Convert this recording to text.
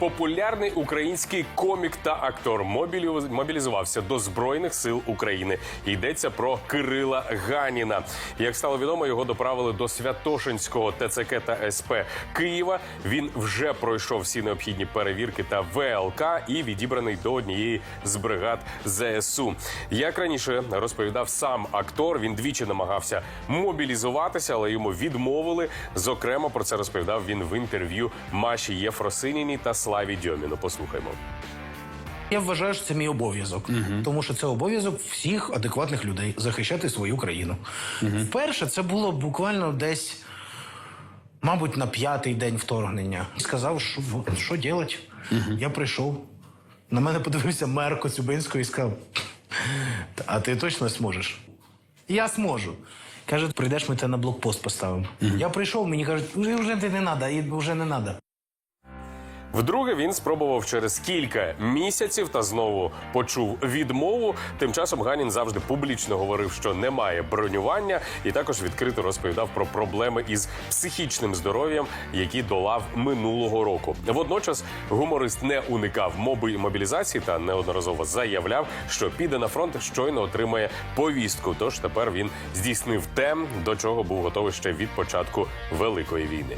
Популярний український комік та актор мобілі- мобілізувався до збройних сил України. Йдеться про Кирила Ганіна. Як стало відомо, його доправили до Святошинського ТЦК та СП Києва. Він вже пройшов всі необхідні перевірки та ВЛК і відібраний до однієї з бригад ЗСУ. Як раніше розповідав сам актор, він двічі намагався мобілізуватися, але йому відмовили. Зокрема, про це розповідав він в інтерв'ю Маші Єфросиніній та Славі Дьоміну. Послухаймо. Я вважаю, що це мій обов'язок, тому що це обов'язок всіх адекватних людей захищати свою країну. Вперше це було буквально десь, мабуть, на п'ятий день вторгнення. Сказав, що, що робити. Я прийшов. На мене подивився мер Коцюбинського і сказав: А ти точно зможеш? Я зможу. Каже, прийдеш, ми тебе на блокпост поставимо. Я прийшов, мені кажуть, вже не треба, вже не треба. Вдруге він спробував через кілька місяців та знову почув відмову. Тим часом Ганін завжди публічно говорив, що немає бронювання, і також відкрито розповідав про проблеми із психічним здоров'ям, які долав минулого року. Водночас гуморист не уникав моби мобілізації та неодноразово заявляв, що піде на фронт, щойно отримає повістку. Тож тепер він здійснив те, до чого був готовий ще від початку великої війни.